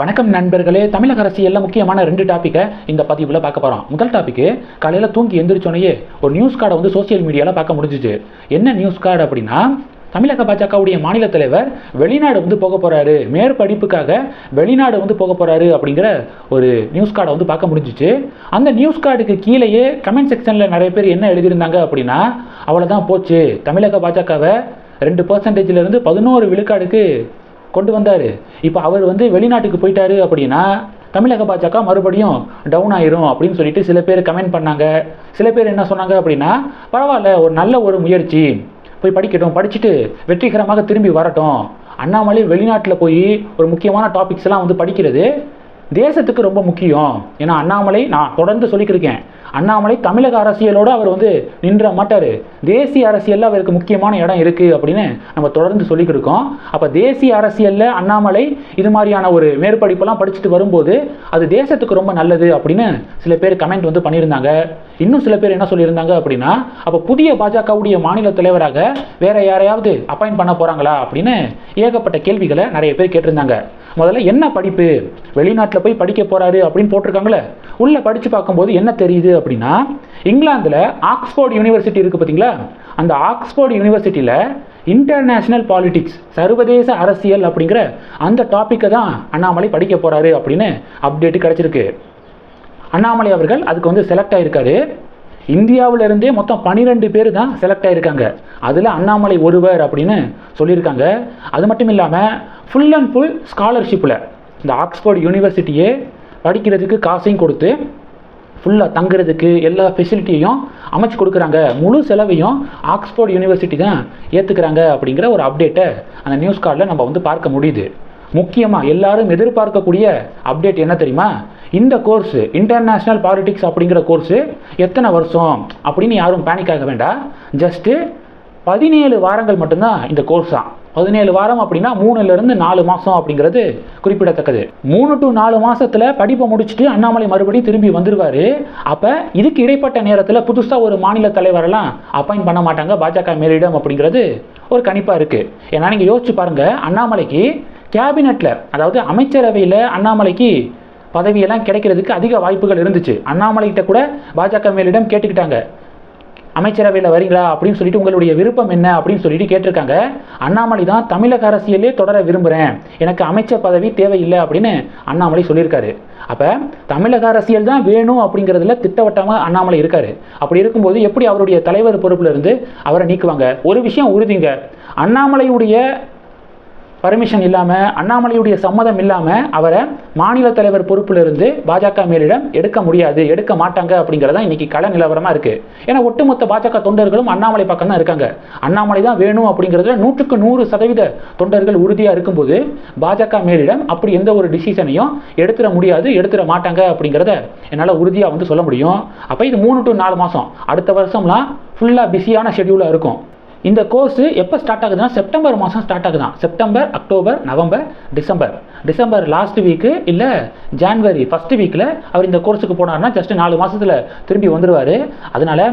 வணக்கம் நண்பர்களே தமிழக அரசியலில் முக்கியமான ரெண்டு டாப்பிக்கை இந்த பதிவில் பார்க்க போகிறோம் முதல் டாப்பிக்கு காலையில் தூங்கி எந்திரிச்சோனையே ஒரு நியூஸ் கார்டை வந்து சோசியல் மீடியாவில் பார்க்க முடிஞ்சிச்சு. என்ன நியூஸ் கார்டு அப்படின்னா தமிழக பாஜகவுடைய மாநில தலைவர் வெளிநாடு வந்து போக போகிறாரு மேற்படிப்புக்காக வெளிநாடு வந்து போக போகிறாரு அப்படிங்கிற ஒரு நியூஸ் கார்டை வந்து பார்க்க முடிஞ்சிச்சு. அந்த நியூஸ் கார்டுக்கு கீழேயே கமெண்ட் செக்ஷனில் நிறைய பேர் என்ன எழுதியிருந்தாங்க அப்படின்னா அவ்வளோதான் போச்சு. தமிழக பாஜகவை ரெண்டு பர்சன்டேஜ்லேருந்து பதினோரு விழுக்காடுக்கு கொண்டு வந்தார். இப்போ அவர் வந்து வெளிநாட்டுக்கு போயிட்டாரு அப்படின்னா தமிழக பாஜக மறுபடியும் டவுன் ஆயிரும் அப்படின்னு சொல்லிட்டு சில பேர் கமெண்ட் பண்ணாங்க. சில பேர் என்ன சொன்னாங்க அப்படின்னா பரவாயில்ல ஒரு நல்ல ஒரு முயற்சி. போய் படிக்கட்டும். படிச்சுட்டு வெற்றிகரமாக திரும்பி வரட்டும். அண்ணாமலை வெளிநாட்டில் போய் ஒரு முக்கியமான டாபிக்ஸ்லாம் வந்து படிக்கிறது தேசத்துக்கு ரொம்ப முக்கியம். ஏன்னா அண்ணாமலை நான் தொடர்ந்து சொல்லிக்கிருக்கேன் அண்ணாமலை தமிழக அரசியலோடு அவர் வந்து நின்ற மாட்டார். தேசிய அரசியலில் அவருக்கு முக்கியமான இடம் இருக்குது அப்படின்னு நம்ம தொடர்ந்து சொல்லிக்கிட்டு இருக்கோம். அப்போ தேசிய அரசியலில் அண்ணாமலை இது மாதிரியான ஒரு மேற்படிப்பெல்லாம் படிச்சுட்டு வரும்போது அது தேசத்துக்கு ரொம்ப நல்லது அப்படின்னு சில பேர் கமெண்ட் வந்து பண்ணியிருந்தாங்க. இன்னும் சில பேர் என்ன சொல்லியிருந்தாங்க அப்படின்னா அப்போ புதிய பாஜகவுடைய மாநில தலைவராக வேற யாரையாவது அப்பாயிண்ட் பண்ண போகிறாங்களா அப்படின்னு ஏகப்பட்ட கேள்விகளை நிறைய பேர் கேட்டிருந்தாங்க. முதல்ல என்ன படிப்பு? வெளிநாட்டில் போய் படிக்க போகிறாரு அப்படின்னு போட்டிருக்காங்களே. உள்ளே படித்து பார்க்கும்போது என்ன தெரியுது அப்படின்னா இங்கிலாந்தில் ஆக்ஸ்போர்ட் யூனிவர்சிட்டி இருக்குது பார்த்தீங்களா அந்த ஆக்ஸ்போர்ட் யூனிவர்சிட்டியில் இன்டர்நேஷ்னல் பாலிடிக்ஸ் சர்வதேச அரசியல் அப்படிங்கிற அந்த டாப்பிக்கை தான் அண்ணாமலை படிக்க போகிறாரு அப்படின்னு அப்டேட்டு கிடச்சிருக்கு. அண்ணாமலை அவர்கள் அதுக்கு வந்து செலக்ட் ஆகியிருக்காரு இந்தியாவிலிருந்தே மொத்தம் பன்னிரெண்டு பேர் தான் செலக்ட் ஆகிருக்காங்க அதில் அண்ணாமலை ஒருவர் அப்படின்னு சொல்லியிருக்காங்க. அது மட்டும் இல்லாமல் ஃபுல் அண்ட் ஃபுல் ஸ்காலர்ஷிப்பில் இந்த ஆக்ஸ்போர்ட் யூனிவர்சிட்டியே படிக்கிறதுக்கு காசையும் கொடுத்து ஃபுல்லாக தங்குறதுக்கு எல்லா ஃபெசிலிட்டியையும் அமைச்சு கொடுக்குறாங்க. முழு செலவையும் ஆக்ஸ்போர்ட் யூனிவர்சிட்டி தான் ஏற்றுக்கிறாங்க அப்படிங்கிற ஒரு அப்டேட்டை அந்த நியூஸ் கார்டில் நம்ம வந்து பார்க்க முடியுது. முக்கியமாக எல்லாரும் எதிர்பார்க்கக்கூடிய அப்டேட் என்ன தெரியுமா? இந்த கோர்ஸு இன்டர்நேஷ்னல் பாலிடிக்ஸ் அப்படிங்கிற கோர்ஸு எத்தனை வருஷம் அப்படின்னு யாரும் பேனிக் ஆக வேண்டாம். ஜஸ்ட்டு பதினேழு வாரங்கள் மட்டும்தான் இந்த கோர்ஸ் தான் பதினேழு வாரம் அப்படின்னா மூணுலேருந்து நாலு மாதம் அப்படிங்கிறது குறிப்பிடத்தக்கது. மூணு டு நாலு மாதத்தில் படிப்பை முடிச்சுட்டு அண்ணாமலை மறுபடியும் திரும்பி வந்துடுவார் அப்போ இதுக்கு இடைப்பட்ட நேரத்தில் புதுசாக ஒரு மாநில தலைவரெல்லாம் அப்பாயின் பண்ண மாட்டாங்க. பாஜக மேலிடம் அப்படிங்கிறது ஒரு கணிப்பாக இருக்குது ஏன்னா நீங்கள் யோசிச்சு பாருங்கள் அண்ணாமலைக்கு கேபினெட்டில் அதாவது அமைச்சரவையில் அண்ணாமலைக்கு பதவியெல்லாம் கிடைக்கிறதுக்கு அதிக வாய்ப்புகள் இருந்துச்சு. அண்ணாமலைகிட்ட கூட பாஜக மேலிடம் கேட்டுக்கிட்டாங்க. அமைச்சரவையில் வரீங்களா அப்படின்னு சொல்லிட்டு உங்களுடைய விருப்பம் என்ன அப்படின்னு சொல்லிட்டு கேட்டிருக்காங்க. அண்ணாமலை தான் தமிழக அரசியலே தொடர விரும்புகிறேன் எனக்கு அமைச்சர் பதவி தேவையில்லை அப்படின்னு அண்ணாமலை சொல்லியிருக்காரு. அப்போ தமிழக அரசியல் தான் வேணும் அப்படிங்கிறதுல திட்டவட்டமாக அண்ணாமலை இருக்காரு. அப்படி இருக்கும்போது எப்படி அவருடைய தலைவர் பொறுப்புல இருந்து அவரை நீக்குவாங்க? ஒரு விஷயம் உறுதிங்க. அண்ணாமலையுடைய பர்மிஷன் இல்லாமல் அண்ணாமலையுடைய சம்மதம் இல்லாமல் அவரை மாநில தலைவர் பொறுப்பிலிருந்து பாஜக மேலிடம் எடுக்க முடியாது எடுக்க மாட்டாங்க அப்படிங்கிறதா இன்னைக்கு கள நிலவரமாக இருக்குது ஏன்னா ஒட்டுமொத்த பாஜக தொண்டர்களும் அண்ணாமலை பக்கம் தான் இருக்காங்க. அண்ணாமலை தான் வேணும் அப்படிங்கிறதுல நூற்றுக்கு நூறு சதவீத தொண்டர்கள் உறுதியாக இருக்கும்போது பாஜக மேலிடம் அப்படி எந்த ஒரு டிசிஷனையும் எடுத்துட முடியாது எடுத்துட மாட்டாங்க அப்படிங்கிறத என்னால் உறுதியாக வந்து சொல்ல முடியும். அப்போ இது மூணு டு நாலு மாதம் அடுத்த வருஷம்லாம் ஃபுல்லாக பிஸியான ஷெடியூலாக இருக்கும். இந்த கோர்ஸு எப்போ ஸ்டார்ட் ஆகுதுன்னா செப்டம்பர் மாதம் start ஆகுதான் September October November December December last week இல்லை ஜான்வரி ஃபஸ்ட்டு வீக்கில் அவர் இந்த கோர்ஸுக்கு போனார்னா ஜஸ்ட் நாலு மாதத்தில் திரும்பி வந்துடுவார் அதனால்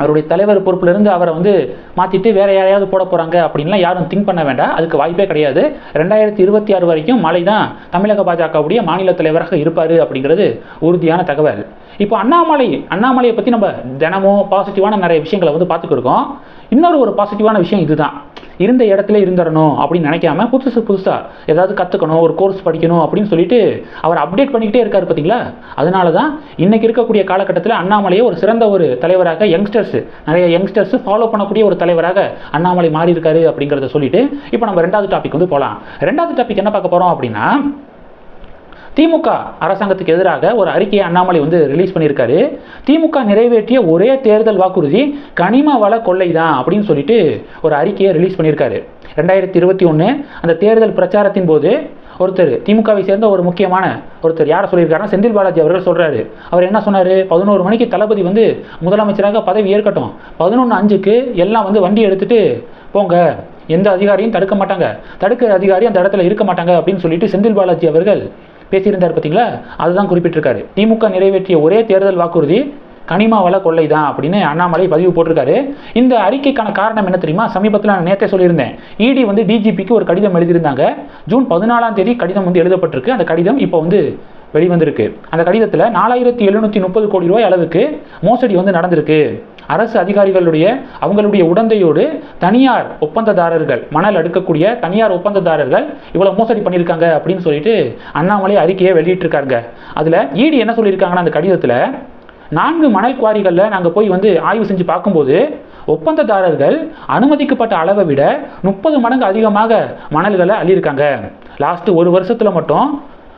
அவருடைய தலைவர் பொறுப்பிலிருந்து அவரை வந்து மாற்றிட்டு வேற யாரையாவது போட போகிறாங்க அப்படின்லாம் யாரும் திங்க் பண்ண வேண்டாம். அதுக்கு வாய்ப்பே கிடையாது. ரெண்டாயிரத்தி இருபத்தி ஆறு வரைக்கும் மலை தான் தமிழக பாஜகவுடைய மாநில தலைவராக இருப்பார் அப்படிங்கிறது உறுதியான தகவல். இப்போ அண்ணாமலை அண்ணாமலையை பற்றி நம்ம தினமும் பாசிட்டிவான நிறைய விஷயங்களை வந்து பார்த்துக்கிருக்கோம் இன்னொரு ஒரு பாசிட்டிவான விஷயம் இதுதான். இருந்த இடத்துல இருந்துடணும் அப்படின்னு நினைக்காம புதுசு புதுசாக ஏதாவது கற்றுக்கணும் ஒரு கோர்ஸ் படிக்கணும் அப்படின்னு சொல்லிட்டு அவர் அப்டேட் பண்ணிக்கிட்டே இருக்கார் பார்த்தீங்களா அதனால தான் இன்னைக்கு இருக்கக்கூடிய காலகட்டத்தில் அண்ணாமலையை ஒரு சிறந்த ஒரு தலைவராக யங்ஸ்டர்ஸ் நிறைய யங்ஸ்டர்ஸ் ஃபாலோ பண்ணக்கூடிய ஒரு தலைவராக அண்ணாமலை மாறி இருக்காரு அப்படிங்கிறத சொல்லிட்டு இப்போ நம்ம ரெண்டாவது டாபிக் வந்து போகலாம் ரெண்டாவது டாபிக் என்ன பார்க்க போகிறோம் அப்படின்னா திமுக அரசாங்கத்துக்கு எதிராக ஒரு அறிக்கையை அண்ணாமலை வந்து ரிலீஸ் பண்ணியிருக்காரு. திமுக நிறைவேற்றிய ஒரே தேர்தல் வாக்குறுதி கனிம வள கொள்ளை தான் அப்படின்னு சொல்லிட்டு ஒரு அறிக்கையை ரிலீஸ் பண்ணியிருக்காரு. ரெண்டாயிரத்தி இருபத்தி ஒன்று அந்த தேர்தல் பிரச்சாரத்தின் போது ஒருத்தர் திமுகவை சேர்ந்த ஒரு முக்கியமான ஒருத்தர் யாரை சொல்லியிருக்காருன்னா செந்தில் பாலாஜி அவர்கள் சொல்கிறாரு அவர் என்ன சொன்னார்? பதினோரு மணிக்கு தளபதி வந்து முதலமைச்சராக பதவி ஏற்கட்டும். பதினொன்று அஞ்சுக்கு எல்லாம் வந்து வண்டி எடுத்துகிட்டு போங்க. எந்த அதிகாரியும் தடுக்க மாட்டாங்க. தடுக்கிற அதிகாரி அந்த இடத்துல இருக்க மாட்டாங்க அப்படின்னு சொல்லிட்டு செந்தில் பாலாஜி அவர்கள் பேசியிருந்தார் பார்த்தீங்களா? அதுதான் குறிப்பிட்டிருக்காரு. திமுக நிறைவேற்றிய ஒரே தேர்தல் வாக்குறுதி கனிமா வள கொள்ளை தான் அப்படின்னு அண்ணாமலை பதிவு போட்டிருக்காரு. இந்த அறிக்கைக்கான காரணம் என்ன தெரியுமா? சமீபத்தில் நான் நேற்றே சொல்லியிருந்தேன். இடி வந்து டிஜிபிக்கு ஒரு கடிதம் எழுதியிருந்தாங்க. ஜூன் பதினாலாம் தேதி கடிதம் வந்து எழுதப்பட்டிருக்கு. அந்த கடிதம் இப்போ வந்து வெளிவந்திருக்கு. அந்த கடிதத்தில் நாலாயிரத்தி எழுநூற்றி முப்பது கோடி ரூபாய் அளவுக்கு மோசடி வந்து நடந்திருக்கு. அரசு அதிகாரிகளுடைய அவங்களுடைய உடந்தையோடு தனியார் ஒப்பந்ததாரர்கள் மணல் அடுக்கக்கூடிய தனியார் ஒப்பந்ததாரர்கள் இவ்வளோ மோசடி பண்ணியிருக்காங்க அப்படின்னு சொல்லிட்டு அண்ணாமலை அறிக்கையை வெளியிட்டிருக்காங்க அதில் ஈடி என்ன சொல்லியிருக்காங்கன்னா அந்த கடிதத்தில் நான்கு மணல் குவாரிகளில் நாங்கள் போய் வந்து ஆய்வு செஞ்சு பார்க்கும்போது ஒப்பந்ததாரர்கள் அனுமதிக்கப்பட்ட அளவை விட முப்பது மடங்கு அதிகமாக மணல்களை அள்ளியிருக்காங்க. லாஸ்ட் ஒரு வருஷத்தில் மட்டும்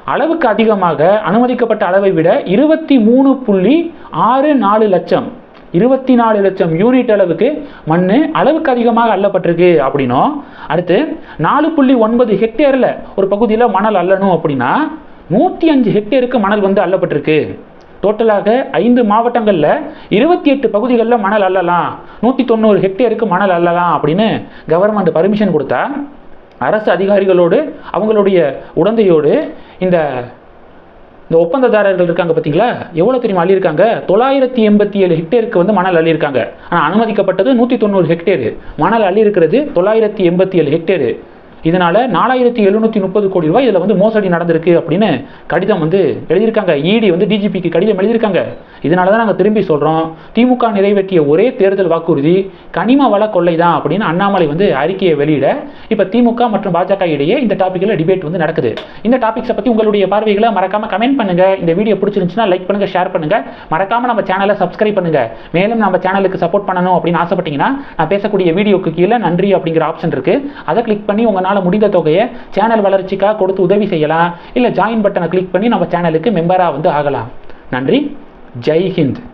அளவுக்கு அதிகமாக அனுமதிக்கப்பட்ட அளவை விட இருபத்தி மூணு புள்ளி ஆறு நாலு லட்சம் இருபத்தி நாலு லட்சம் யூனிட் அளவுக்கு மண் அளவுக்கு அதிகமாக அள்ளப்பட்டிருக்கு அப்படின்னும் அடுத்து நாலு புள்ளி ஒன்பது ஹெக்டேரில் ஒரு பகுதியில் மணல் அள்ளணும் அப்படின்னா நூற்றி அஞ்சு ஹெக்டேருக்கு மணல் வந்து அள்ளப்பட்டிருக்கு டோட்டலாக ஐந்து மாவட்டங்களில் இருபத்தி எட்டு பகுதிகளில் மணல் அள்ளலாம் நூற்றி தொண்ணூறு ஹெக்டேருக்கு மணல் அள்ளலாம் அப்படின்னு கவர்மெண்ட் பர்மிஷன் கொடுத்தா அரசு அதிகாரிகளோடு அவங்களுடைய உடந்தையோடு இந்த இந்த ஒப்பந்ததாரர்கள் இருக்காங்க பார்த்தீங்களா? எவ்வளோ தெரியுமா அள்ளியிருக்காங்க? தொள்ளாயிரத்தி எண்பத்தி ஏழு ஹெக்டேருக்கு வந்து மணல் அள்ளியிருக்காங்க. ஆனால் அனுமதிக்கப்பட்டது நூற்றி தொண்ணூறு ஹெக்டேரு. மணல் அள்ளியிருக்கிறது தொள்ளாயிரத்தி எண்பத்தி ஏழு ஹெக்டேரு. இதனால் நாலாயிரத்தி எழுநூற்றி முப்பது கோடி ரூபாய் இதில் வந்து மோசடி நடந்திருக்கு அப்படின்னு கடிதம் வந்து எழுதியிருக்காங்க. இடி வந்து டிஜிபிக்கு கடிதம் எழுதியிருக்காங்க. இதனால தான் நாங்கள் திரும்பி சொல்கிறோம் திமுக நிறைவேற்றிய ஒரே தேர்தல் வாக்குறுதி கனிம வள கொள்ளை தான் அப்படின்னு அண்ணாமலை வந்து அறிக்கையை வெளியிட இப்போ திமுக மற்றும் பாஜக இடையே இந்த டாப்பிக்கில் டிபேட் வந்து நடக்குது. இந்த டாபிக்ஸை பற்றி உங்களுடைய பார்வைகளை மறக்காமல் கமெண்ட் பண்ணுங்கள் இந்த வீடியோ பிடிச்சிருந்துச்சுன்னா லைக் பண்ணுங்கள் ஷேர் பண்ணுங்கள் மறக்காமல் நம்ம சேனலை சப்ஸ்கிரைப் பண்ணுங்கள் மேலும் நம்ம சேனலுக்கு சப்போர்ட் பண்ணணும் அப்படின்னு ஆசைப்பட்டீங்கன்னா நான் பேசக்கூடிய வீடியோக்கு கீழே நன்றி அப்படிங்கிற ஆப்ஷன் இருக்குது அதை கிளிக் பண்ணி உங்களால் முடிந்த தொகையை சேனல் வளர்ச்சிக்காக கொடுத்து உதவி செய்யலாம். இல்லை ஜாயின் பட்டனை கிளிக் பண்ணி நம்ம சேனலுக்கு மெம்பராக வந்து ஆகலாம். நன்றி. Jai Hind.